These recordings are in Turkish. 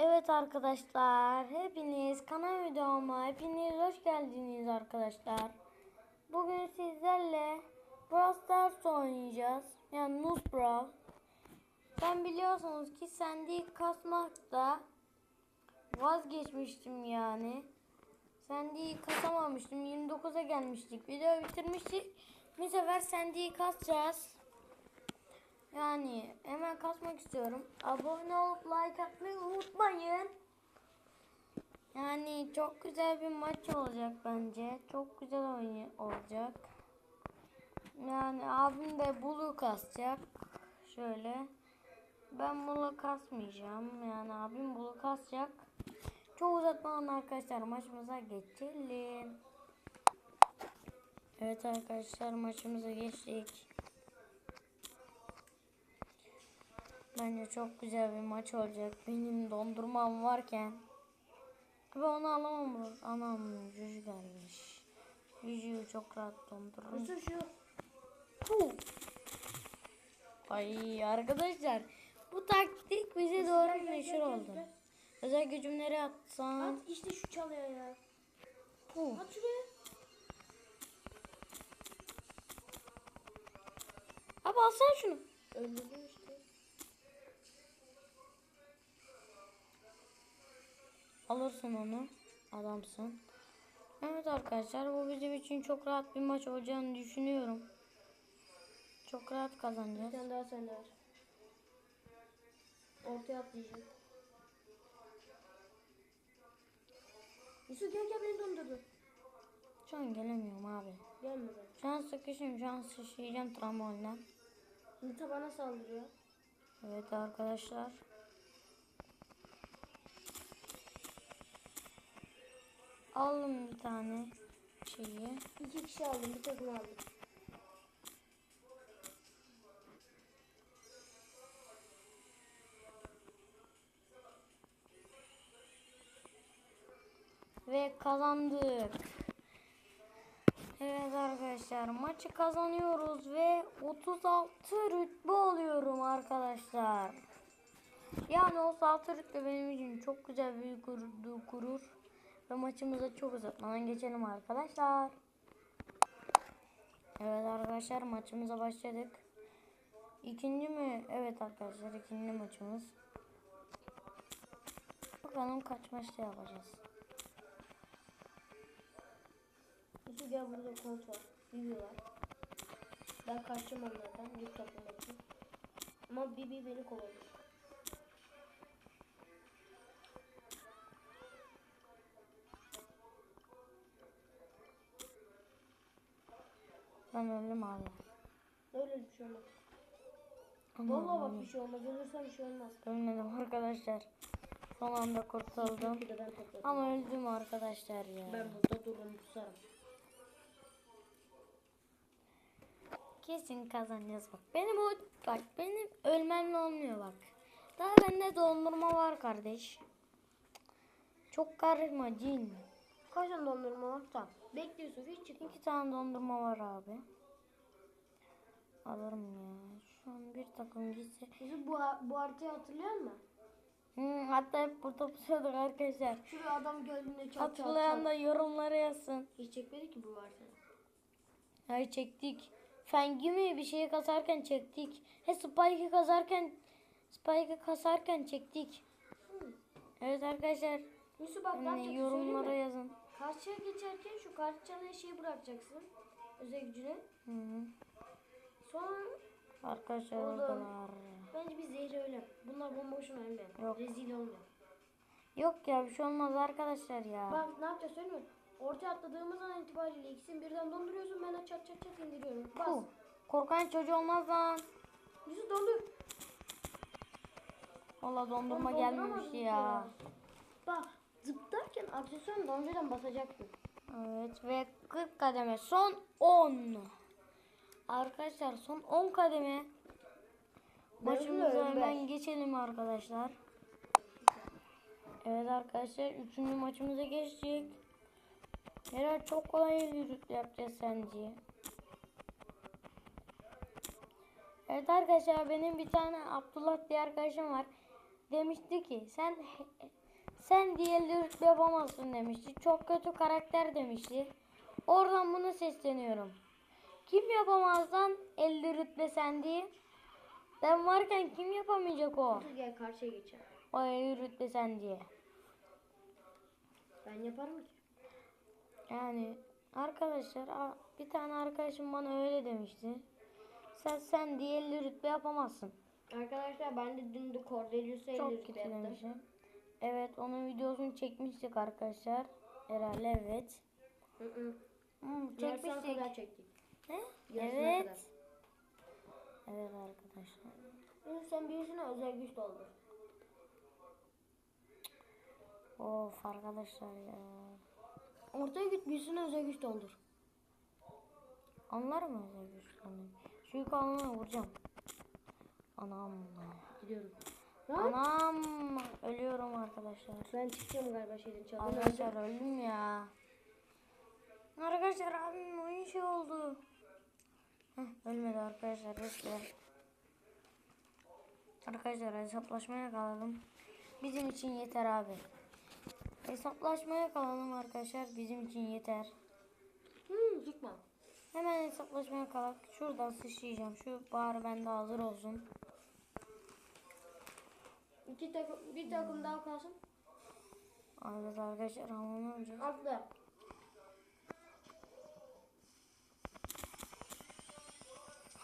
Evet arkadaşlar, hepiniz kanal videoma hepiniz hoş geldiniz arkadaşlar. Bugün sizlerle Brawl Stars oynayacağız. Yani Nuz Brawl. Ben biliyorsunuz ki Sandy kasmakta vazgeçmiştim yani. Sandy'yi kasamamıştım. 29'a gelmiştik. Video bitirmiştik. Bu sefer Sandy'yi kasacağız. Yani hemen kasmak istiyorum. Abone olup like atmayı unutmayın. Yani çok güzel bir maç olacak bence. Çok güzel oyun olacak. Yani abim de bulu kasacak. Şöyle. Ben bulu kasmayacağım. Yani abim bulu kasacak. Çok uzatmadan arkadaşlar maçımıza geçelim. Evet arkadaşlar maçımıza geçtik. Bence çok güzel bir maç olacak. Benim dondurmam varken. Ve onu alamam. Anam Juju gelmiş. Juju'yu çok rahat dondururum. Puh. Ay arkadaşlar. Bu taktik bize doğru meşhur oldu. Özel gücümleri atsan. At işte şu çalıyor ya. Puh. At şuraya. Abi alsana şunu. Öldürdüm Alırsın onu. Adamsın. Evet arkadaşlar bu bizim için çok rahat bir maç olacağını düşünüyorum. Çok rahat kazanacağız. tane daha sende var. Ortaya atlayacak. Yusuf gel gel beni dondurdu. Şu an gelemiyorum abi. Gelme be. Şu an sıkışım. Şu an sıçrayacağım trambolinden. Nita bana saldırıyor. Evet arkadaşlar. Aldım bir tane şeyi. İki kişi aldım bir takım aldım. Ve kazandık. Evet arkadaşlar maçı kazanıyoruz ve 36 rütbe oluyorum arkadaşlar. Yani 36 rütbe benim için çok güzel bir gurur, gurur. Ve maçımıza çok uzatmadan geçelim arkadaşlar. Evet arkadaşlar maçımıza başladık. İkinci mi? Evet arkadaşlar ikinci maçımız. Bakalım kaç maçta yapacağız. Yusuf gel burada kont var. Bibi var. Ben kaçacağım onlardan. Yük için. Ama Bibi beni kovalıyor. Ben öldüm abi. Öyle bir şey olmaz. Aman Vallahi bak bir şey olmaz. Ölürsen bir şey olmaz. Ölmedim arkadaşlar. Son anda kurtuldum. Bir de ben topladım. Ama öldüm arkadaşlar ya. Ben burada dururum pusarım. Kesin kazanacağız bak. Benim o bak benim ölmemle olmuyor bak. Daha bende dondurma var kardeş. Çok karışma cin. Kaç tane dondurma var? Tamam. Bekle Yusuf hiç çıkma. İki tane dondurma var abi. Alırım ya. Şu an bir takım gitse. Yusuf bu, bu haritayı hatırlıyor musun? Hmm, hatta hep burada pusuyorduk arkadaşlar. Şuraya adam gördüğünde çat Hatırlayan da yorumlara yazsın. Hiç çekmedi ki bu haritayı. Hayır çektik. Fengi mi bir şeyi kasarken çektik. He Spike'ı kasarken Spike'ı kasarken çektik. Evet arkadaşlar Yusuf bak yani yorumlara yazın. Karşıya geçerken şu karşı çalıya şeyi bırakacaksın. Özel gücünü. Hı -hı. Sonra Arkadaşlar oradalar. bence biz zehri öyle. Bunlar boşuna ölmeyin. Yok. Rezil olmuyor. Yok ya bir şey olmaz arkadaşlar ya. Bak ne yapacağız söyleyeyim mi? Ortaya atladığımız an itibariyle ikisini birden donduruyorsun. Ben çat çat çat indiriyorum. Bas. Puh. Korkan çocuğu olmaz lan. Yusuf dondur. Valla dondurma Oğlum gelmemiş donduramadık ya. Bak zıplarken aksesuarını daha önceden basacaktın. Evet ve 40 kademe son 10. Arkadaşlar son 10 kademe. Biliyorum hemen geçelim arkadaşlar. Evet arkadaşlar 3. maçımıza geçtik. Herhalde çok kolay yürüt yapacağız sence. Evet arkadaşlar benim bir tane Abdullah diye arkadaşım var. demişti ki sen sen diğerleri rütbe yapamazsın demişti. Çok kötü karakter demişti. Oradan bunu sesleniyorum. Kim yapamaz lan 50 rütbe sen diye? Ben varken kim yapamayacak o? Gel karşıya geçelim. O 50 rütbe sen diye. Ben yaparım ki. Yani arkadaşlar bir tane arkadaşım bana öyle demişti. Sen sen diye 50 rütbe yapamazsın. Arkadaşlar ben de dün de Cordelius'a Çok 50 kötü rütbe yaptım. demişim. Evet onun videosunu çekmiştik arkadaşlar. Herhalde evet. Hı hı. Hmm, Yarısına çekmiştik. kadar çektik. Yarısına Evet. kadar. Evet arkadaşlar. Yunus sen birisine özel güç doldur. Of arkadaşlar ya. Ortaya git birisine özel güç doldur. Anlar mı özel güçlerini? Şu yukarıdan vuracağım. Anam. Gidiyorum. Anam. Ölüyorum arkadaşlar. Ben çıkacağım galiba şeyden çaldım. Arkadaşlar öldüm ya. Arkadaşlar abim oyun şey oldu. Heh, ölmedi arkadaşlar. Bekle. Arkadaşlar hesaplaşmaya kalalım. Bizim için yeter abi. Hesaplaşmaya kalalım arkadaşlar. Bizim için yeter. Hı, çıkma. Hemen hesaplaşmaya kalak. Şuradan sıçrayacağım. Şu bari bende hazır olsun. İki takım, bir takım daha kalsın. Evet arkadaşlar hamam. Atla.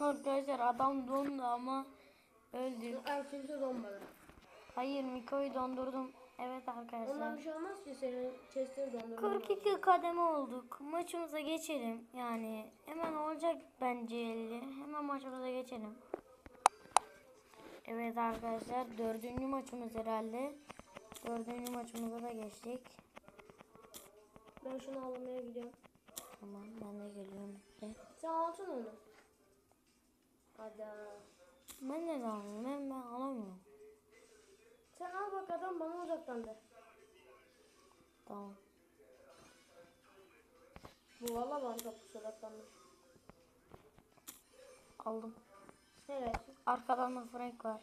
Arkadaşlar adam dondu ama öldü. Kimse donmadı. Hayır Miko'yu dondurdum. Evet arkadaşlar. Ondan bir şey olmaz ki senin chest'leri dondurman. 42 kademe olduk. Maçımıza geçelim. Yani hemen olacak bence 50. Hemen maçımıza geçelim. Evet arkadaşlar dördüncü maçımız herhalde. Dördüncü maçımıza da geçtik. Ben şunu almaya gidiyorum. Tamam ben de geliyorum. bekle. Sen alsana onu. Hadi. Ben de alayım. Ben, ben alamıyorum. Sen al bak adam bana uzaktan de. Tamam. Bu valla bana çok uzaktanmış. Aldım. Neresi? Arkadan da Frank var.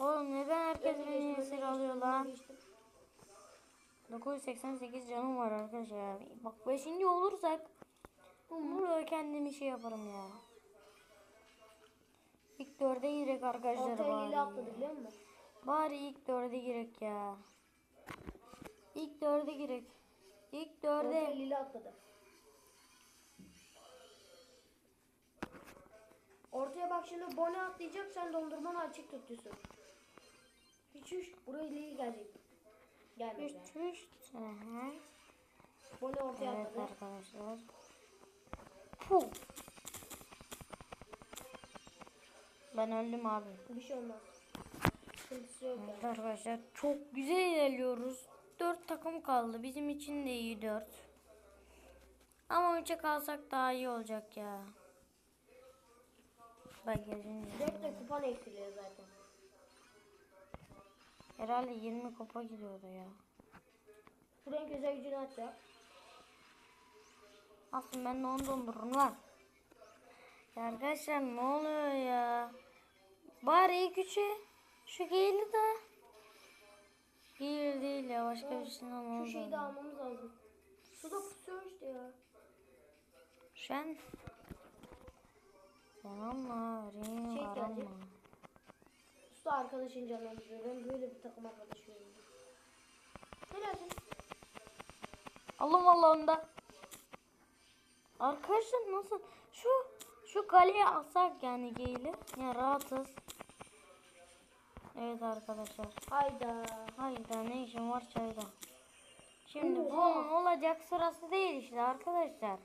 Oğlum neden herkes beni esir alıyor lan? önüne geçtim. 988 canım var arkadaşlar. Bak 5. olursak burada kendimi şey yaparım ya. İlk dörde girek arkadaşlar bari. atladı biliyor musun? Bari ilk dörde girek ya. İlk dörde girek. İlk dörde. Ortaya hile atladı. Ortaya bak şimdi Bone atlayacak sen dondurmanı açık tutuyorsun. Hiç hiç buraya hile gelecek. Gelmedi. Üç üç. Hı. Bone ortaya Evet atladı. arkadaşlar. Puh. Ben öldüm abi. Bir şey olmaz. Sıkıntısı yok Evet yani. arkadaşlar çok güzel ilerliyoruz. 4 takım kaldı. Bizim için de iyi 4. Ama 3'e kalsak daha iyi olacak ya. Gelince. Dört de kupan eksiliyor zaten. Herhalde 20 kupa gidiyordu ya. Frank özel gücünü atacak. Aslında ben de onu dondururum lan. Ya arkadaşlar ne oluyor ya? Bari ilk üçe şu geyli de. Geyli değil ya başka bir şey oldu. Şu şeyi de almamız lazım. Şurada pusuyor işte ya. Sen sen ama ring Şey gelecek. Usta arkadaşın gidiyor. Ben böyle bir takım arkadaşıyım. Helalsin. Allah Allah onda. Arkadaşlar nasıl şu şu kaleye alsak yani geyli. Ya rahatız. Evet arkadaşlar. Hayda. Hayda ne işim var çayda. Şimdi bunun olacak sırası değil işte arkadaşlar.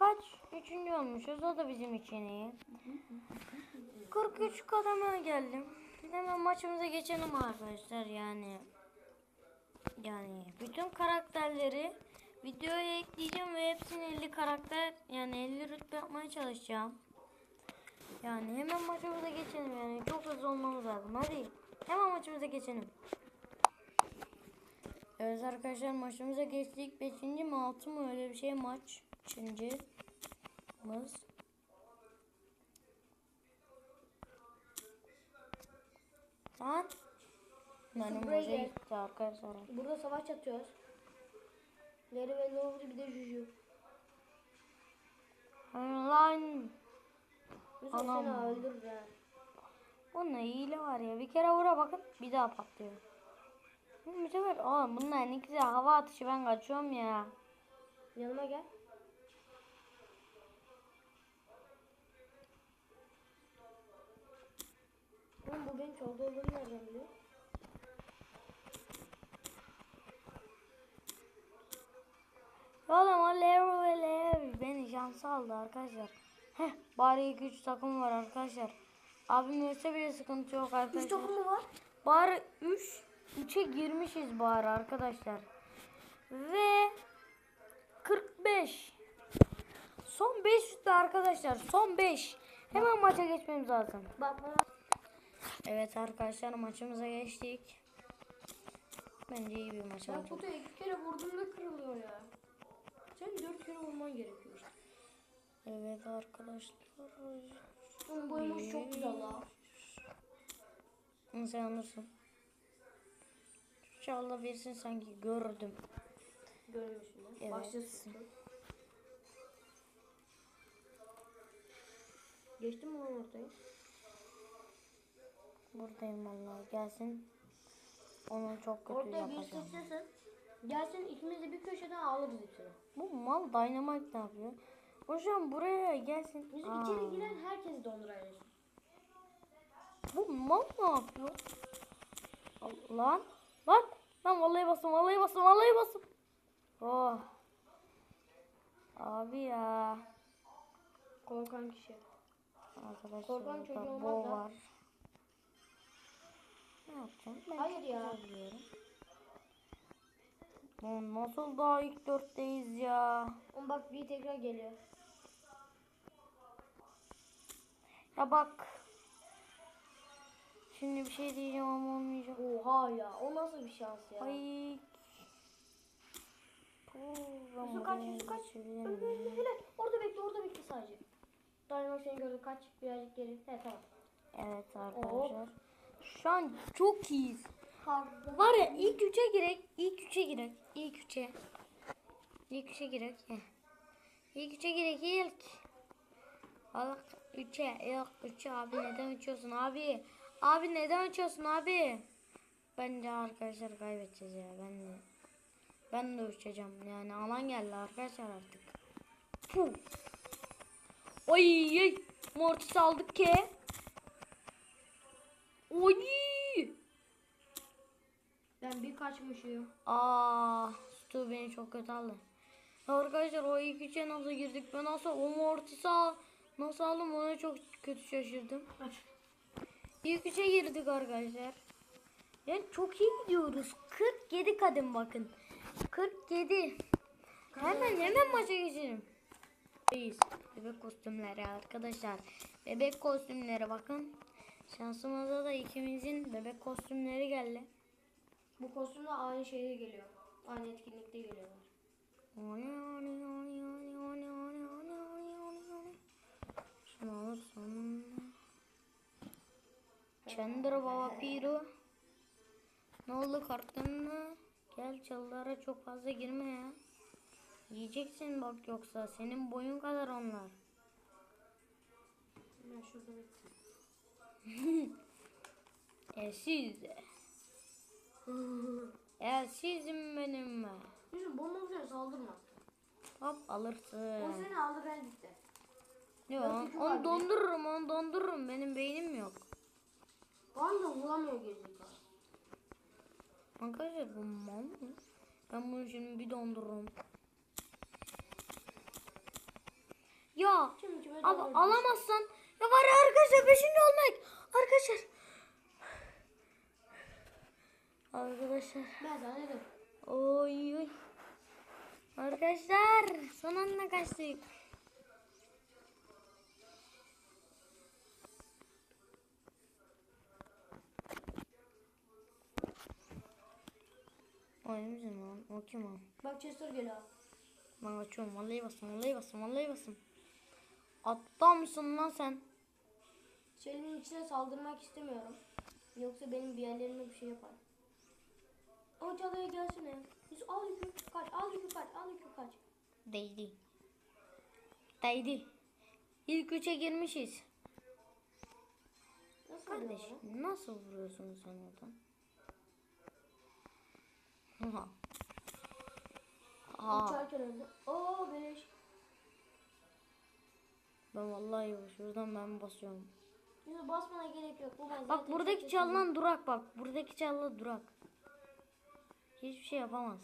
Kaç? Üçüncü olmuşuz. O da bizim için iyi. 43 kademe geldim. Hemen maçımıza geçelim arkadaşlar yani. Yani bütün karakterleri videoya ekleyeceğim ve hepsini 50 karakter yani 50 rütbe yapmaya çalışacağım. Yani hemen maçımıza geçelim yani çok hızlı olmamız lazım. Hadi hemen maçımıza geçelim. Evet arkadaşlar maçımıza geçtik. 5. mi 6 mı öyle bir şey maç. 3. Mız. Lan Benim Buraya gitti arkadaşlar. Burada savaş atıyoruz. Larry ve Lovely bir de Juju. Lan. Anam. seni öldürür ha. Bununla hile var ya. Bir kere vura bakın bir daha patlıyor. Bu sefer oğlum bunlar ne güzel hava atışı ben kaçıyorum ya. Yanıma gel. Oğlum bu benim çolda olduğumu nereden biliyor? Oğlum o Leo ve Leo beni şansa aldı arkadaşlar. Heh bari 2-3 takım var arkadaşlar. Abim ölse bile sıkıntı yok arkadaşlar. takım mı var? Bari 3 3'e girmişiz bari arkadaşlar. Ve 45. Son 5 şutta arkadaşlar. Son 5. Hemen maça geçmemiz lazım. Bak bana. Evet arkadaşlar maçımıza geçtik. Bence iyi bir maç Ben olacak. kutuya iki kere vurduğumda kırılıyor ya. Sen dört kere vurman gerekiyor. Evet arkadaşlar. Oğlum bu emoji çok güzel. Hı, Sen alırsın. İnşallah versin sanki gördüm. Görmüyorsun lan. Evet. Başlasın. Geçtin mi ortaya? Buradayım vallahi gelsin. Onu çok kötü Ortaya yapacağım. geçtirsin. Gelsin ikimiz de bir köşeden alırız hepsini. Bu mal Dynamite ne yapıyor? Hocam buraya gelsin. Bizim Aa, içeri giren herkesi dondurayız. Bu mal ne yapıyor? Lan. Lan. Lan vallahi bastım vallahi bastım vallahi bastım. Oh. Abi ya. Korkan kişi. Arkadaşlar Korkan çocuğu da. var. Ne yapacağım? Ben Hayır ya. biliyorum. Lan nasıl daha ilk dörtteyiz ya? Oğlum bak bir tekrar geliyor. Ya bak. Şimdi bir şey diyeceğim ama olmayacak. Oha ya o nasıl bir şans ya. Ay. Yusuf kaç, Yusuf kaç. Öyle, öyle, öyle. Orada bekle orada bekle sadece. Dynamite seni gördü kaç birazcık geri. He tamam. Evet arkadaşlar. Şu an çok iyiyiz. Harbiden. Var ya ilk üçe girek, ilk üçe girek, ilk üçe. İlk üçe girek. İlk üçe girek ilk. Allah üçe, yok üçe abi neden uçuyorsun abi? Abi neden uçuyorsun abi? Bence arkadaşlar kaybedeceğiz ya ben de. Ben de uçacağım yani alan geldi arkadaşlar artık. Puh. Oy oy. Mortis aldık ki. Oy. Ben bir kaçmışım. Aa, Stu beni çok kötü aldı. Arkadaşlar o ilk üçe nasıl girdik? Ben nasıl o Mortis'i al nasıl aldım ona çok kötü şaşırdım. İlk üçe girdik arkadaşlar. Yani çok iyi gidiyoruz. 47 kadın bakın. 47. Hemen hemen maça geçelim. Bebek kostümleri arkadaşlar. Bebek kostümleri bakın. Şansımıza da ikimizin bebek kostümleri geldi. Bu kostümde aynı şeyde geliyor. Aynı etkinlikte geliyorlar. Şunu alırsam. Chandra Baba Piru. Ne oldu mı? Gel çalılara çok fazla girme ya. Yiyeceksin bak yoksa senin boyun kadar onlar. Ben şurada bekleyeyim. Elsiz. Elsizim benim ben. Yusuf bomba olacak saldırma. Hop O alırsın. seni aldı ben gitti. Yok onu, dondururum onu dondururum benim beynim yok. Bana da vuramıyor gerizekalı. Arkadaşlar bu mal mı? Ben bunu şimdi bir dondururum. Ya abi alamazsan ya var ya arkadaşlar beşinci olmak. Arkadaşlar. Arkadaşlar. Ben sana dedim. Oy oy. Arkadaşlar son anda kaçtık. O bizim lan. O kim o? Bak Chester geliyor. Ben açıyorum. Vallahi basın. Vallahi basın. Vallahi basın. Mısın lan sen? Şelimin içine saldırmak istemiyorum. Yoksa benim bir yerlerime bir şey yapar. O çalıya gelsene. Yusuf al yükü kaç. Al yükü kaç. Al yükü kaç. Değdi. Değdi. İlk üçe girmişiz. Nasıl Kardeş nasıl vuruyorsun sen oradan? Lan? Aa, Uçarken öldü. Oo beleş. ben vallahi şuradan ben basıyorum. Yusuf basmana gerek yok. Bu Bak buradaki çok çalılan durak bak. Buradaki çalı durak. Hiçbir şey yapamaz.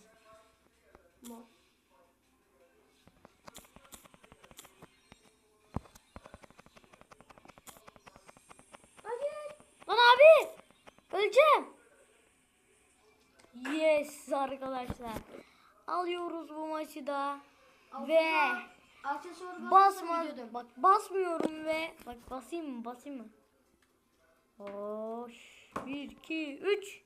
Hayır. Lan abi! Öleceğim. Yes arkadaşlar. Alıyoruz bu maçı da. Ve Aksesuar basma bak basmıyorum ve bak basayım mı basayım mı? Hoş. 1 2 3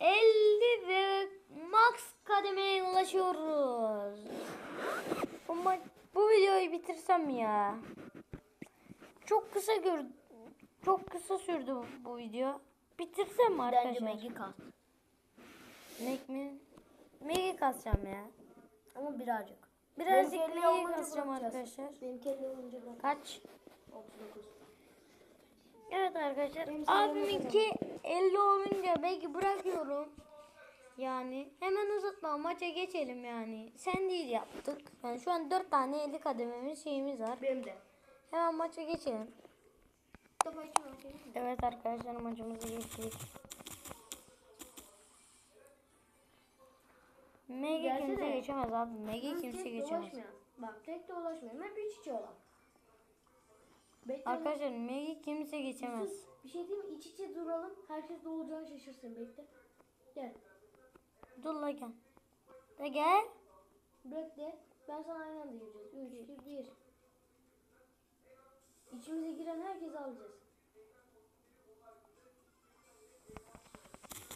50 ve max kademeye ulaşıyoruz. Bu, bu videoyu bitirsem ya. Çok kısa gör çok kısa sürdü bu, bu video. Bitirsem mi arkadaşlar? Bence Maggie kast. Meg mi? Meg'i kasacağım ya. Ama birazcık. Birazcık Benim olunca kasacağım arkadaşlar. Benim kelle olunca. Kaç? 39. Evet arkadaşlar. Benim Abiminki 50 olunca belki bırakıyorum. Yani hemen uzatma maça geçelim yani. Sen değil yaptık. Yani şu an 4 tane 50 kadememiz şeyimiz var. Benim de. Hemen maça geçelim. Bakayım. Evet arkadaşlar maçımıza geçtik. Megi Gelsene. kimse geçemez abi. Megi Tek kimse de geçemez. ulaşmayan. Bak tek de ulaşmayan. Hep iç içe olan. Bekle. Arkadaşlar Megi kimse geçemez. Yusuf, Bir şey diyeyim mi? İç içe duralım. Herkes ne olacağını şaşırsın. Bekle. Gel. Dur la gel. La gel. Bekle. Ben sana aynı anda gireceğiz. 3, 2, 1. İçimize giren herkesi alacağız.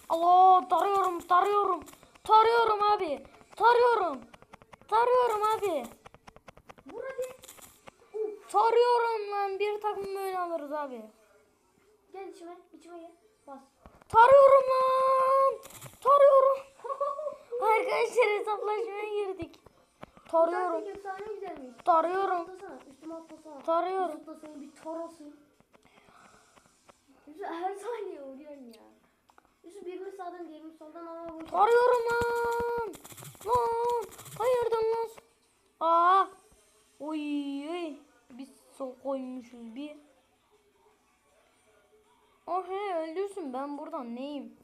Allah tarıyorum tarıyorum. Tarıyorum abi. Tarıyorum. Tarıyorum abi. Uf. Tarıyorum lan. Bir takım böyle alırız abi. Gel içime. içime gel. Bas. Tarıyorum lan. Tarıyorum. Arkadaşlar hesaplaşmaya girdik. Tarıyorum. Tarıyorum. Tarıyorum. Her saniye vuruyorsun ya. Yusuf birini sağdan diğerini soldan ama bu. Tarıyorum lan. Lan. Hayırdır lan. Aa. Oy. oy. Biz sol koymuşuz bir. Oh he öldürsün ben buradan neyim?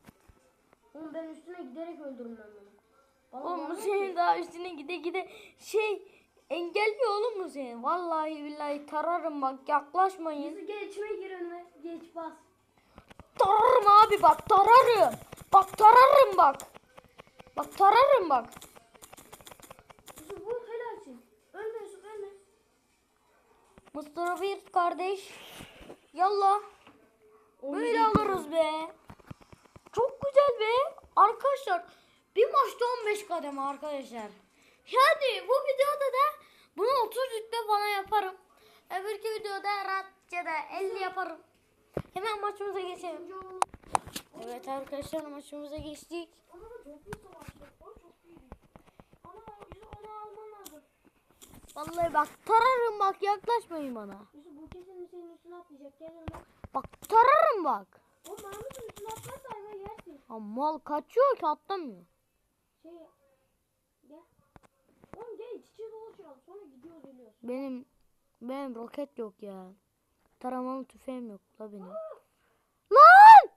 Oğlum ben üstüne giderek öldürürüm ben bunu. Bana Oğlum bu senin daha üstüne gide gide şey engelliyor oğlum bu seni. Vallahi billahi tararım bak yaklaşmayın. Gel içime gir önüme. Geç bas. Tararım abi bak tararım. Bak tararım bak. Bak tararım bak. Yusuf vur helalsin. Ölme Yusuf ölme. Mustafa bir kardeş. Yallah. Onu Böyle alırız be. Çok güzel be. Arkadaşlar bir maçta 15 kademe arkadaşlar. Yani bu videoda da bunu 30 rütbe falan yaparım. Öbürkü videoda rahatça da 50 yaparım. Hemen maçımıza geçelim. Evet arkadaşlar maçımıza geçtik. O. Vallahi bak tararım bak yaklaşmayın bana. Yusuf bu kesin senin üstüne atlayacak. Gel yanıma. Bak tararım bak. Oğlum Mahmut'un üstüne atlarsa hayvan yersin. Ha, mal kaçıyor ki atlamıyor. Şey yap. Gel. Oğlum gel iç içe dolaşalım. Sonra gidiyoruz geliyoruz. Benim benim roket yok ya. Taramalı tüfeğim yok la benim. Lan!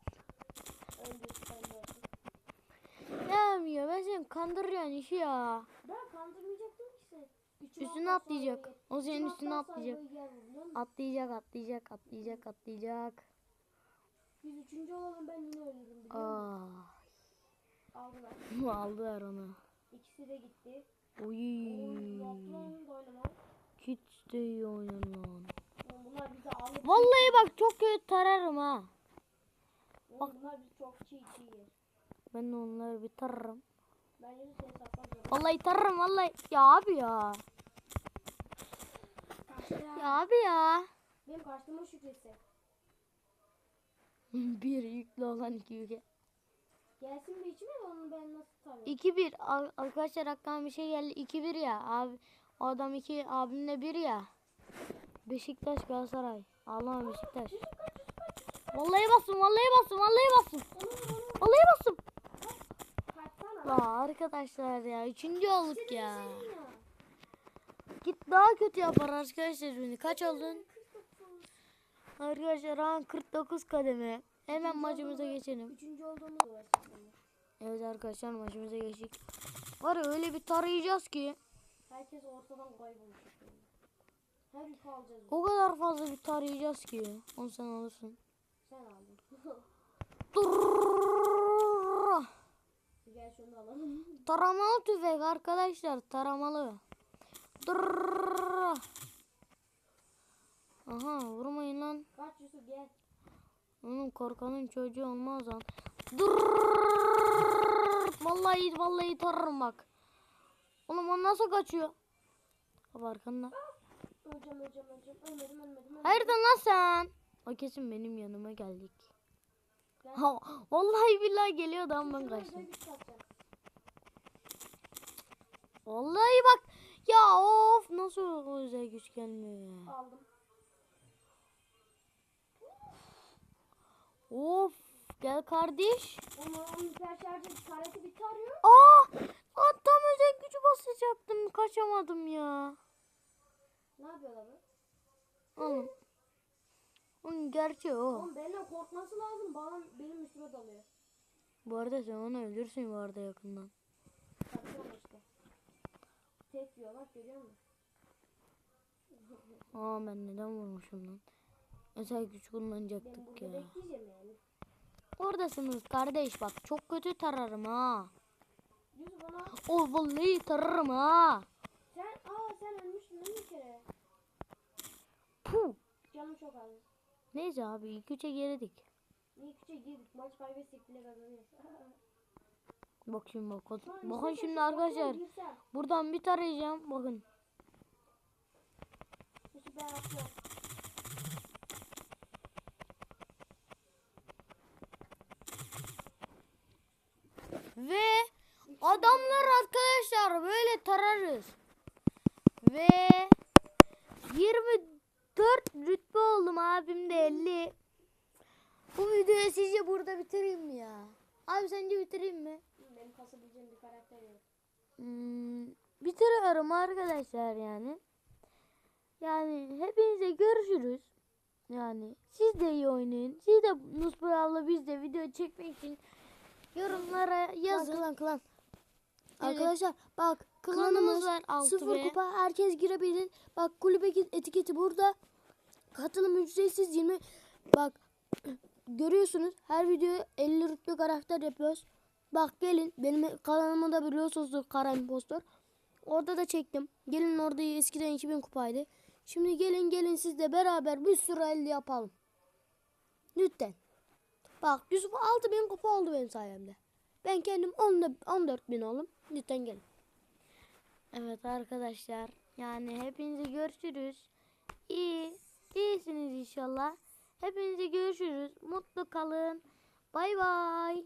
Gelmiyor ben seni kandırıyorsun işi ya. Ben kandırmayacaktım ki seni. Üstüne atlayacak. O senin üstüne atlayacak. Atlayacak atlayacak atlayacak atlayacak. Biz üçüncü olalım ben yine ölürüm? Ah. Aldılar. Aldılar onu. İkisi de gitti. Oy. Oy yaptı lan Vallahi bak çok kötü tararım ha. Bak. Ben onları bir tararım. Vallahi tararım vallahi. Ya abi ya. Ya abi ya. Benim kaçtığımın şükresi. bir yüklü olan iki yüke. Gelsin bir içime de onu ben nasıl tanıyorum? 2-1 arkadaşlar aklıma bir şey geldi. 2-1 ya abi. Adam 2 abimle 1 ya. Beşiktaş Galatasaray. Allah'ım Beşiktaş. Vallahi bastım, vallahi bastım, vallahi bastım. Vallahi bastım. La arkadaşlar ya üçüncü olduk ya. Şey Git daha kötü yapar arkadaşlar beni. Kaç oldun? Arkadaşlar an 49 kademe. Hemen maçımıza olduğumuz, geçelim. Üçüncü olduğumuz var. Evet arkadaşlar maçımıza geçtik. Var ya öyle bir tarayacağız ki. Herkes ortadan kaybolmuş. O kadar fazla bir tarayacağız ki. Onu sen alırsın. Sen aldın. Taramalı tüfek arkadaşlar. Taramalı. Aha vurmayın lan. Kaç Yusuf gel. Onun korkanın çocuğu olmaz lan. Vallahi vallahi tararım bak. Oğlum o nasıl kaçıyor? Abi arkanda. Öleceğim öleceğim öleceğim. Ölmedim ölmedim. ölmedim. Hayırdır lan sen? O kesin benim yanıma geldik. Gel. Ha, vallahi billahi geliyordu ama ben kaçtım. Vallahi bak. Ya of nasıl özel güç gelmiyor ya. Aldım. Of gel kardeş. Onu onun hiper şarjı karesi bitti arıyor. Aa tam özel gücü basacaktım kaçamadım ya. Ne yapıyor lan? Oğlum. Onun gerçeği o. Oğlum benden korkması lazım. Bana benim üstüme dalıyor. Bu arada sen onu öldürsün bu arada yakından. Kaçıyorum işte. Tek diyor bak görüyor musun? Aa ben neden vurmuşum lan? Özel güç kullanacaktık ya. yani. Oradasınız kardeş bak çok kötü tararım ha. Yusuf ona O vallahi tararım ha. sen aa sen ölmüştün bir kere? Canım çok az. Neyse abi ilk üçe geridik. İlk üçe girdik. Maç kaybetsek bile kazanıyoruz. Bak şimdi bak. Bakın istesem şimdi arkadaşlar. Buradan bir tarayacağım. Bakın. Ben atlıyorum. Ve adamlar arkadaşlar böyle tararız. Ve 24 rütbe oldum abim de 50. Bu videoyu sizce burada bitireyim mi ya? Abi sence bitireyim mi? Benim kasabileceğim bir karakter yok. Hmm, bitiriyorum arkadaşlar yani. Yani hepinize görüşürüz. Yani siz de iyi oynayın. Siz de Nusbra'la biz de video çekmek için yorumlara yazın. Klan klan. Evet. Arkadaşlar bak Klanımız klanımız var, sıfır be. kupa herkes girebilir. Bak kulübe etiketi burada. Katılım ücretsiz 20. Bak görüyorsunuz her videoya 50 rütbe karakter yapıyoruz. Bak gelin benim kanalıma da biliyorsunuzdur Kara Impostor. Orada da çektim. Gelin orada eskiden 2000 kupaydı. Şimdi gelin gelin siz de beraber bir sürü elde yapalım. Lütfen. Bak Yusuf 6000 kupa oldu benim sayemde. Ben kendim 14 bin oğlum. Lütfen gelin. Evet arkadaşlar. Yani hepinize görüşürüz. İyi. iyisiniz inşallah. Hepinize görüşürüz. Mutlu kalın. Bay bay.